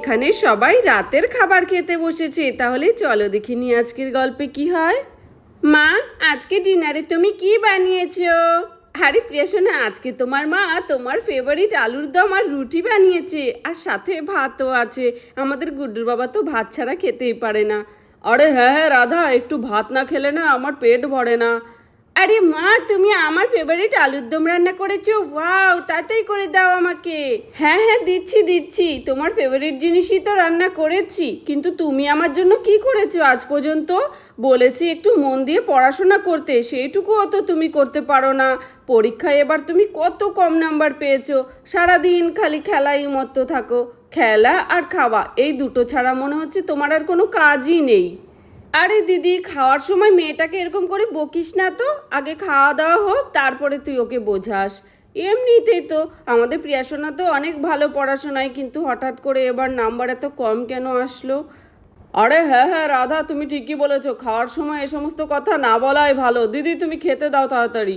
এখানে সবাই রাতের খাবার খেতে বসেছে। তাহলে চলো দেখিনি আজকের গল্পে কি হয়। মা, আজকে ডিনারে তুমি কি বানিয়েছো? আরে প্রিয়াসোনা আজকে তোমার মা তোমার ফেভারিট আলুর দম আর রুটি বানিয়েছে। আর সাথে ভাতও আছে। আমাদের গুড্ডুর বাবা তো ভাত ছাড়া খেতেই পারে না। আরে হ্যাঁ হ্যাঁ রাধা, একটু ভাত না খেলে না আমার পেট ভরে না। আরে মা, তুমি আমার ফেভারিট আলুর দম রান্না করেছ? ওয়াও তাতেই করে দাও আমাকে। হ্যাঁ হ্যাঁ দিচ্ছি দিচ্ছি। তোমার ফেভারিট জিনিসই তো রান্না করেছি। কিন্তু তুমি আমার জন্য কি করেছ আজ পর্যন্ত? বলেছি একটু মন দিয়ে পড়াশোনা করতে। সেইটুকুও অত তুমি করতে পারো না। পরীক্ষায় এবার তুমি কত কম নাম্বার পেয়েছ। সারাদিন খালি খেলাই মত্ত থাকো। খেলা আর খাওয়া, এই দুটো ছাড়া মনে হচ্ছে তোমার আর কোনো কাজই নেই। আরে দিদি, খাওয়ার সময় মেয়েটাকে এরকম করে বকিস না তো। আগে খাওয়া দাওয়া হোক, তারপরে তুই ওকে বোঝাস। এমনিতেই তো, আমাদের প্রিয়াসোনা তো অনেক ভালো পড়াশোনায়, কিন্তু হঠাৎ করে এবার নাম্বার এত কম কেন আসলো? আরে হ্যাঁ হ্যাঁ রাধা, তুমি ঠিকই বলেছ, খাওয়ার সময় এ সমস্ত কথা না বলাই ভালো। দিদি, তুমি খেতে দাও তাড়াতাড়ি।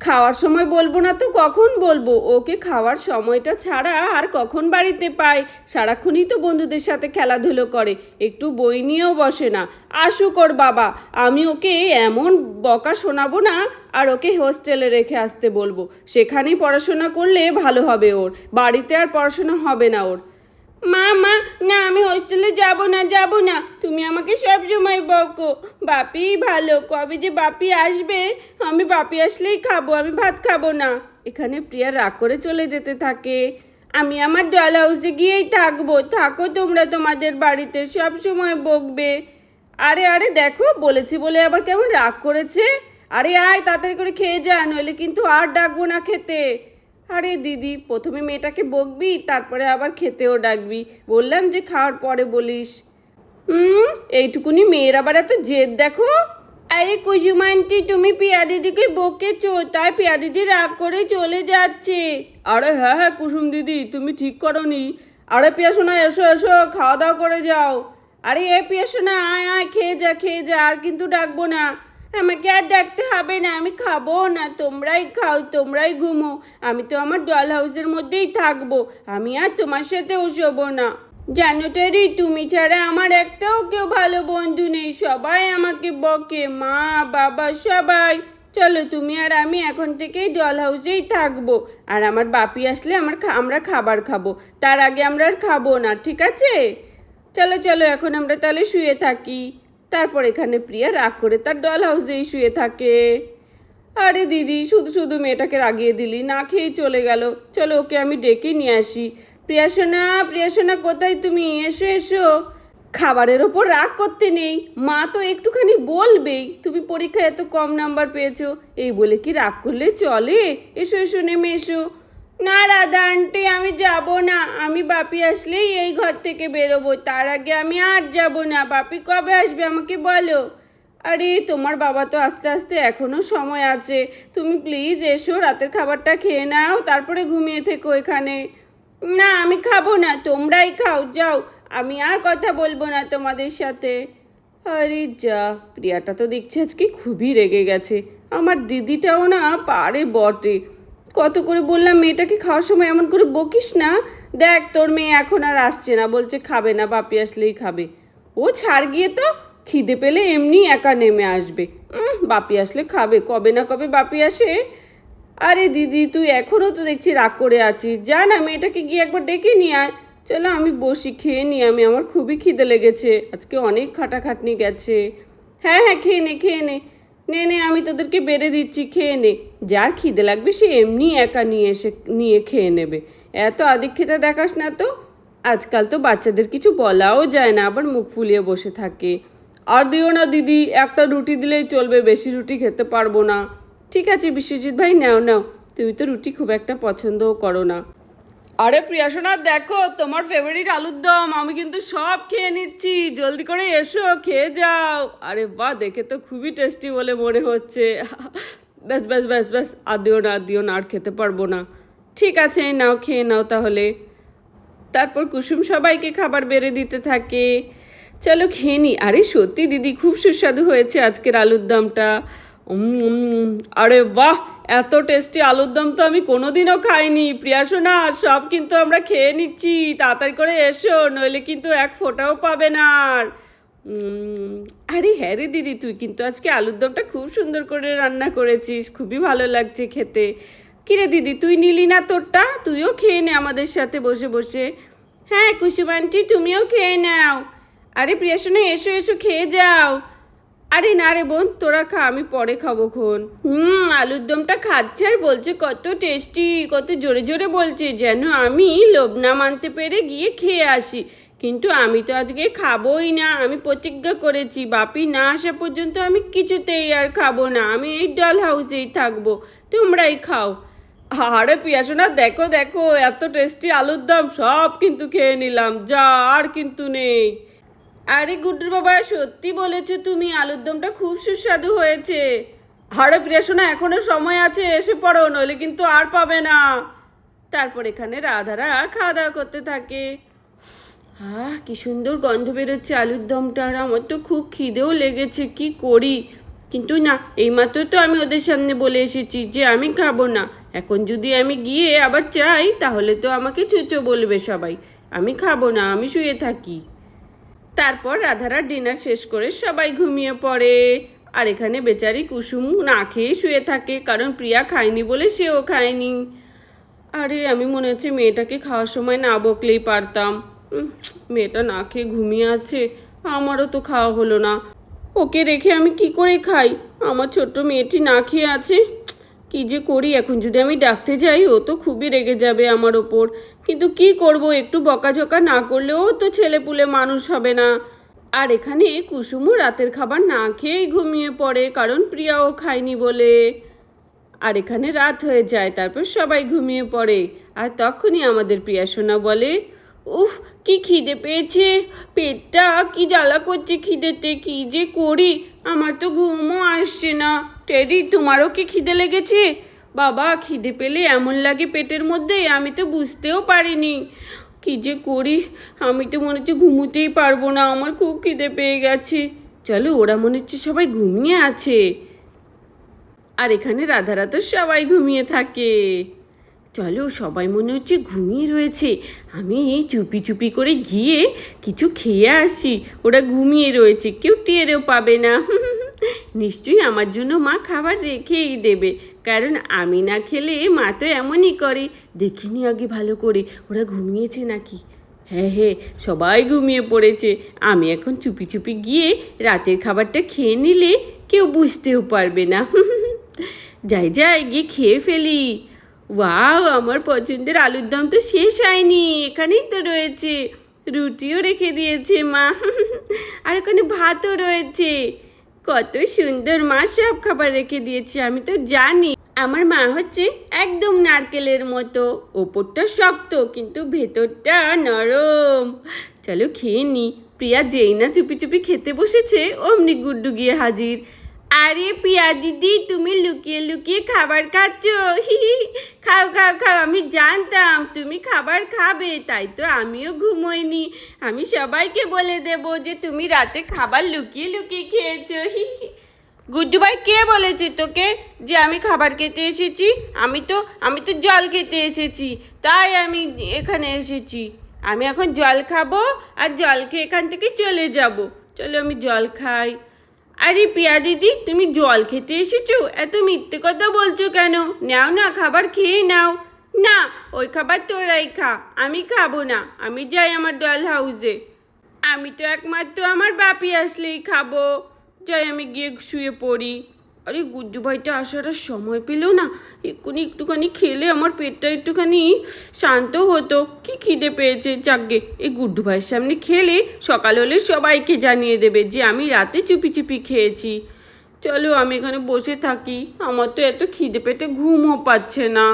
খাওয়ার সময় বলব না তো কখন বলব? ওকে খাওয়ার সময়টা ছাড়া আর কখন বাড়িতে পায়? সারাক্ষণই তো বন্ধুদের সাথে খেলাধুলো করে, একটু বই নিয়েও বসে না। আসুক ওর বাবা, আমি ওকে এমন বকা শোনাবো না আর ওকে হোস্টেলে রেখে আসতে বলব। সেখানেই পড়াশোনা করলে ভালো হবে ওর, বাড়িতে আর পড়াশোনা হবে না ওর। মা মা না, আমি হোস্টেলে যাব না যাব না। তুমি আমাকে সব সময় বকো। বাপি ভালো, কবে যে বাপি আসবে, আমি বাপি আসলেই খাব, আমি ভাত খাব না। এখানে প্রিয়া রাগ করে চলে যেতে থাকে। আমি আমার ডল হাউসে গিয়েই থাকব। থাকো তোমরা তোমাদের বাড়িতে সব সময় বকবে। আরে আরে, দেখো, বলেছি বলে আবার কেমন রাগ করেছে। আরে, আয়, তাড়াতাড়ি করে খেয়ে যা, নইলে কিন্তু আর ডাকবো না খেতে। আরে দিদি, প্রথমে মেয়েটাকে বকবি, তারপরে আবার খেতেও ডাকবি। বললাম যে খাওয়ার পরে বলিস। হুম এইটুকুনি মেয়ের আবার এত জেদ দেখো? আরে কুসুমান্টি তুমি পিয়া দিদিকে বকেছো, তাই পিয়া দিদি রাগ করে চলে যাচ্ছে। আরে হ্যাঁ হ্যাঁ কুসুম দিদি, তুমি ঠিক করনি। আরে পিয়া শোনা এসো এসো, খাওয়া দাওয়া করে যাও। আরে এ পিয়া শোনা আয় আয়, খেয়ে যা খেয়ে যা, আর কিন্তু ডাকবো না। আমাকে আর ডাকতে হবে না, আমি খাব না, তোমরাই খাও, তোমরাই ঘুমো। আমি তো আমার ডল হাউসের মধ্যেই থাকব, আমি আর তোমার সাথে শোবো না। জানো টেরি তুমি ছাড়া আমার একটাও কেউ ভালো বন্ধু নেই, সবাই আমাকে বকে, মা, বাবা, সবাই। চলো তুমি আর আমি এখন থেকেই ডল হাউসেই থাকব। আর আমার বাপি আসলে আমার আমরা খাবার খাব, তার আগে আমরা আর খাব না, ঠিক আছে? চলো চলো, এখন আমরা তাহলে শুয়ে থাকি। তারপর এখানে প্রিয়া রাগ করে তার ডল হাউসেই শুয়ে থাকে। আরে দিদি, শুধু শুধু মেয়েটাকে রাগিয়ে দিলি, না খেয়েই চলে গেল। চলো ওকে আমি ডেকে নিয়ে আসি। প্রিয়াসোনা প্রিয়াসোনা কোথায় তুমি? এসো এসো। খাবারের ওপর রাগ করতে নেই। মা তো একটুখানি বলবেই, তুমি পরীক্ষায় এত কম নাম্বার পেয়েছ। এই বলে কি রাগ করলে? চলে। এসো এসো, নেমে এসো। না রাধা আন্টি, আমি যাব না। আমি বাপি আসলেই এই ঘর থেকে বেরোবো। তার আগে আমি আর যাব না। বাপি কবে আসবে আমাকে বলো? আরে, তোমার বাবা তো আস্তে আস্তে এখনও সময় আছে। তুমি প্লিজ এসো, রাতের খাবারটা খেয়ে নাও, তারপরে ঘুমিয়ে থেকো এখানে। না, আমি খাব না। তোমরাই খাও, যাও। আমি আর কথা বলব না তোমাদের সাথে। আরে যা, প্রিয়াটা তো দেখছি আজকে খুবই রেগে গেছে। আমার দিদিটাও না পারে বটে। কত করে বললাম, মেয়েটাকে খাওয়ার সময় এমন করে বকিস না। দেখ, তোর মেয়ে এখন আর আসছে না, বলছে খাবে না, বাপি আসলেই খাবে। ও ছাড় গিয়ে তো, খিদে পেলে এমনি একা নেমে আসবে। বাপি আসলে খাবে, কবে না কবে বাপি আসে। আরে দিদি, তুই এখনও তো দেখছি রাগ করে আছিস। যা না, মেয়েটাকে গিয়ে একবার ডেকে নিয়ে আয়। চলো, আমি বসি, খেয়ে নি আমি, আমার খুবই খিদে লেগেছে। আজকে অনেক খাটাখাটনি গেছে। হ্যাঁ হ্যাঁ খেয়ে নে খেয়ে নে। নে নে, আমি তোদেরকে বেড়ে দিচ্ছি, খেয়ে নে। যার খিদে লাগবে সে এমনি একা নিয়ে এসে, নিয়ে খেয়ে নেবে। এত আদিক্ষেতা দেখাস না তো? আজকাল তো বাচ্চাদের কিছু বলাও যায় না, আবার মুখ ফুলিয়ে বসে থাকে। আর দিও না দিদি, একটা রুটি দিলেই চলবে, বেশি রুটি খেতে পারব না। ঠিক আছে, বিশ্বজিৎ ভাই, নাও নাও। তুমি তো রুটি খুব একটা পছন্দও করো না। আরে প্রিয়াসোনা দেখো তোমার ফেভারিট আলুর দম, আমি কিন্তু সব খেয়ে নিচ্ছি। জলদি করে এসো, খেয়ে যাও। আরে বাহ, দেখে তো খুবই টেস্টি বলে মনে হচ্ছে। ব্যাস ব্যাস ব্যাস ব্যাস, আর দিও না, আর দিও না, আর খেতে পারব না। ঠিক আছে, নাও, খেয়ে নাও তাহলে। তারপর কুসুম সবাইকে খাবার বেড়ে দিতে থাকে। চলো খেয়ে নি। আরে সত্যি, দিদি, খুব সুস্বাদু হয়েছে আজকের আলুর দমটা। আরে বাহ! এত টেস্টি আলুর দম তো আমি কোনোদিনও খাইনি। প্রিয়া সোনা, সব কিন্তু আমরা খেয়ে নিচ্ছি। তাড়াতাড়ি করে এসো, নইলে কিন্তু এক ফোঁটাও পাবে না আর। আরে হ্যাঁ রে দিদি, তুই কিন্তু আজকে আলুর দমটা খুব সুন্দর করে রান্না করেছিস। খুবই ভালো লাগছে খেতে। কিরে দিদি, তুই নিলি না তোরটা? তুইও খেয়ে নে আমাদের সাথে বসে বসে। হ্যাঁ কুসুম আন্টি তুমিও খেয়ে নাও। আরে প্রিয়া সোনা, এসো এসো, খেয়ে যাও। আরে না রে বোন, তোরা খা, আমি পরে খাব খন। হুম, আলুর দমটা খাচ্ছে আর বলছে কত টেস্টি কত জোরে জোরে বলছে, যেন আমি লোভ না মানতে পেরে গিয়ে খেয়ে আসি। কিন্তু আমি তো আজকে খাবোই না, আমি প্রতিজ্ঞা করেছি, বাপি না আসা পর্যন্ত আমি কিছুতেই আর খাব না, আমি এই ডল হাউসেই থাকব, তোমরাই খাও। আরে পিয়াসোনা, দেখো দেখো, এত টেস্টি আলুর দম, সব কিন্তু খেয়ে নিলাম, যা আর কিন্তু নেই। আরে গুড্ডুর বাবা, সত্যি বলেছ তুমি, আলুর দমটা খুব সুস্বাদু হয়েছে। আরে প্রিয়াসোনা এখনও সময় আছে, এসে পড়ো, নইলে কিন্তু আর পাবে না। তারপর এখানে রাধারা খাওয়া দাওয়া করতে থাকে। আহ, কি সুন্দর গন্ধ বেরোচ্ছে আলুর দমটার আমার তো খুব খিদেও লেগেছে, কি করি? কিন্তু না, এইমাত্র তো আমি ওদের সামনে বলে এসেছি যে আমি খাব না। এখন যদি আমি গিয়ে আবার চাই, তাহলে তো আমাকে চুচো বলবে সবাই। আমি খাব না, আমি শুয়ে থাকি। তারপর রাধারা ডিনার শেষ করে সবাই ঘুমিয়ে পড়ে। আর এখানে বেচারি কুসুম না খেয়ে শুয়ে থাকে, কারণ প্রিয়া খায়নি বলে সেও খায়নি। আরে, আমি মনে হচ্ছে মেয়েটাকে খাওয়ার সময় না বকলেই পারতাম। মেয়েটা না খেয়ে ঘুমিয়ে আছে, আমারও তো খাওয়া হলো না। ওকে রেখে আমি কি করে খাই? আমার ছোট্ট মেয়েটি না খেয়ে আছে। কি যে করি? এখন যদি আমি ডাকতে যাই, ও তো খুবই রেগে যাবে আমার ওপর। কিন্তু কি করব? একটু বকাঝকা না করলেও তো ছেলেপুলে মানুষ হবে না। আর এখানে কুসুমও রাতের খাবার না খেয়েই ঘুমিয়ে পড়ে, কারণ প্রিয়াও খায়নি বলে। আর এখানে রাত হয়ে যায়, তারপর সবাই ঘুমিয়ে পড়ে। আর তখনই আমাদের প্রিয়া সোনা বলে, উফ, কি খিদে পেয়েছে? পেটটা কি জ্বালা করছে খিদেতে? কি যে করি? আমার তো ঘুমও আসছে না। টেডি, তোমারও কি খিদে লেগেছে? বাবা, খিদে পেলে এমন লাগে পেটের মধ্যে, আমি তো বুঝতেও পারিনি। কি যে করি, আমি তো মনে হচ্ছে ঘুমোতেই পারব না, আমার খুব খিদে পেয়ে গেছে। চলো, ওরা মনে হচ্ছে সবাই ঘুমিয়ে আছে। আর এখানে রাধারা তো সবাই ঘুমিয়ে থাকে। চলো সবাই মনে হচ্ছে ঘুমিয়ে রয়েছে। আমি এই চুপি চুপি করে গিয়ে কিছু খেয়ে আসি। ওরা ঘুমিয়ে রয়েছে, কেউ টেরও পাবে না। নিশ্চয়ই আমার জন্য মা খাবার রেখেই দেবে, কারণ আমি না খেলে মা তো এমনই করে। দেখিনি আগে ভালো করে, ওরা ঘুমিয়েছে নাকি? হ্যাঁ হ্যাঁ সবাই ঘুমিয়ে পড়েছে। আমি এখন চুপি চুপি গিয়ে রাতের খাবারটা খেয়ে নিলে কেউ বুঝতেও পারবে না। যাই যাই, গিয়ে খেয়ে ফেলি। ওয়াও, আমার পছন্দের আলুর দম তো শেষ হয়নি। এখানেই তো রয়েছে। রুটিও রেখে দিয়েছে মা। আর ওখানে ভাতও রয়েছে। কত সুন্দর মা, সব খাবার রেখে দিয়েছে, আমি তো জানি। আমার মা হচ্ছে একদম নারকেলের মতো। ওপরটা শক্ত, কিন্তু ভেতরটা নরম। চলো খেয়ে নি। প্রিয়া যেই না চুপি চুপি খেতে বসেছে, অমনি গুড্ডু গিয়ে হাজির। আরে পিয়া দিদি, তুমি লুকিয়ে লুকিয়ে খাবার খাচ্ছ। খাও খাও খাও, আমি জানতাম তুমি খাবার খাবে, তাই তো আমিও ঘুমোইনি। আমি সবাইকে বলে দেব যে তুমি রাতে খাবার লুকিয়ে লুকিয়ে খেয়েছো। গুড্ডু ভাই কে বলেছে তোকে যে আমি খাবার খেতে এসেছি? আমি তো আমি তো জল খেতে এসেছি, তাই আমি এখানে এসেছি। আমি এখন জল খাব আর জল খেয়ে এখান থেকে চলে যাব। চলো আমি জল খাই। আরে পিয়া দিদি, তুমি জল খেতে এসেছ? এত মিথ্যে কথা বলছো কেন? নাও না, খাবার খেয়ে নাও। না, ওই খাবার তোরাই খা, আমি খাব না, আমি যাই আমার ডল হাউসে আমি তো একমাত্র আমার বাপি আসলেই খাব। যাই, আমি গিয়ে শুয়ে পড়ি। আরে গুড্ডু ভাইটা আসার সময় পেলেও না। এক্ষুনি একটুখানি খেলে আমার পেটটা একটুখানি শান্ত হতো। কি খিদে পেয়েছে যাকগে এই গুড্ডু ভাইয়ের সামনে খেলে সকাল হলে সবাইকে জানিয়ে দেবে যে আমি রাতে চুপি চুপি খেয়েছি। চলো আমি এখানে বসে থাকি। আমার তো এত খিদে পেটে ঘুমও পাচ্ছে না।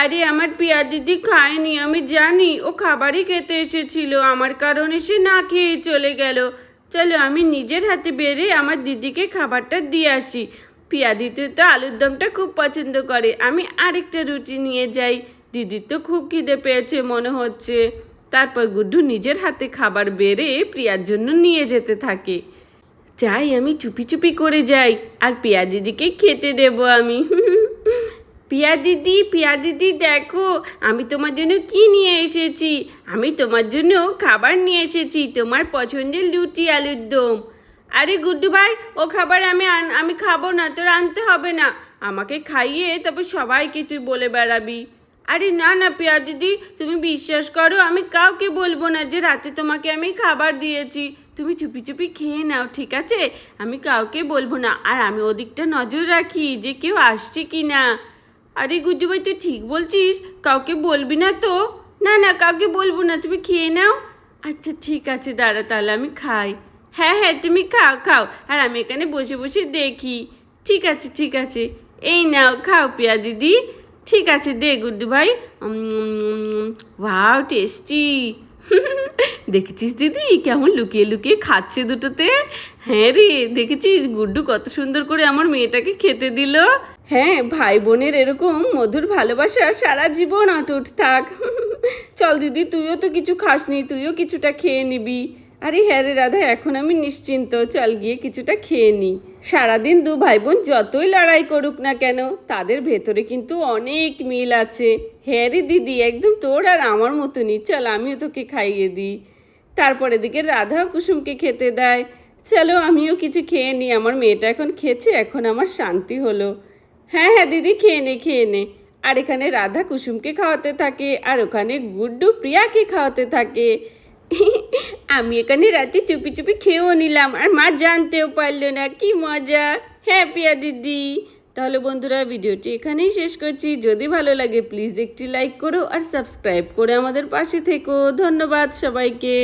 আরে আমার পিয়া দিদি খায়নি, আমি জানি। ও খাবারই খেতে এসেছিল। আমার কারণে সে না খেয়ে চলে গেল। চলো আমি নিজের হাতে বেড়ে আমার দিদিকে খাবারটা দিয়ে আসি। পিয়া দিদি তো আলুর দমটা খুব পছন্দ করে। আমি আরেকটা রুটি নিয়ে যাই। দিদির তো খুব খিদে পেয়েছে মনে হচ্ছে। তারপর গুড্ডু নিজের হাতে খাবার বেড়ে প্রিয়ার জন্য নিয়ে যেতে থাকে। চাই আমি চুপি চুপি করে যাই। আর পিয়া দিদিকে খেতে দেব আমি। পিয়া দিদি পিয়া দিদি, দেখো, আমি তোমার জন্য কি নিয়ে এসেছি? আমি তোমার জন্য খাবার নিয়ে এসেছি, তোমার পছন্দের লুচি আলুর দম। আরে গুড্ডু ভাই, ও খাবার আমি আমি খাব না, তোর আনতে হবে না। আমাকে খাইয়ে তারপর সবাইকে তুই বলে বেড়াবি। আরে না না, পিয়া দিদি, তুমি বিশ্বাস করো, আমি কাউকে বলব না যে রাতে তোমাকে আমি খাবার দিয়েছি। তুমি চুপি চুপি খেয়ে নাও, ঠিক আছে? আমি কাউকে বলব না। আর আমি ওদিকটা নজর রাখি যে কেউ আসছে কি না আরে গুড্ডু ভাই, তুই ঠিক বলছিস? কাউকে বলবি না তো? না না, কাউকে বলব না, তুমি খেয়ে নাও। আচ্ছা ঠিক আছে, দাঁড়া তাহলে আমি খাই। হ্যাঁ হ্যাঁ তুমি খাও খাও। আর আমি এখানে বসে বসে দেখি। ঠিক আছে ঠিক আছে। এই নাও, খাও পিয়া দিদি ঠিক আছে, দে গুড্ডু ভাই। Wow, tasty. দেখেছিস দিদি, কেমন লুকিয়ে লুকিয়ে খাচ্ছে দুটোতে? হ্যাঁ রে, দেখেছিস? গুড্ডু কত সুন্দর করে আমার মেয়েটাকে খেতে দিল। হ্যাঁ ভাই বোনের এরকম মধুর ভালোবাসা সারা জীবন অটুট থাক। চল দিদি, তুইও তো কিছু খাসনি, তুইও কিছুটা খেয়ে নিবি। আরে হ্যাঁ রে রাধা, এখন আমি নিশ্চিন্ত, চল গিয়ে কিছুটা খেয়ে নিই সারাদিন দু ভাই বোন যতই লড়াই করুক না কেন, তাদের ভেতরে কিন্তু অনেক মিল আছে। হ্যাঁ রে দিদি, একদম তোর আর আমার মতনই, চল আমিও তোকে খাইয়ে দিই। তারপর এদিকে রাধা কুসুমকে খেতে দেয়। চলো আমিও কিছু খেয়ে নিই আমার মেয়েটা এখন খেয়েছে এখন আমার শান্তি হলো। হ্যাঁ হ্যাঁ দিদি, খেয়ে নে খেয়ে নে। আর এখানে রাধা কুসুমকে খাওয়াতে থাকে, আর ওখানে গুড্ডু প্রিয়াকে খাওয়াতে থাকে। আমি এখানে রাতে চুপি চুপি খেয়েও নিলাম, আর মা জানতেও পারল না, কি মজা। হ্যাঁ প্রিয়া দিদি। তাহলে বন্ধুরা, ভিডিওটি এখানেই শেষ করছি। যদি ভালো লাগে, প্লিজ একটি লাইক করো আর সাবস্ক্রাইব করে আমাদের পাশে থেকো। ধন্যবাদ সবাইকে।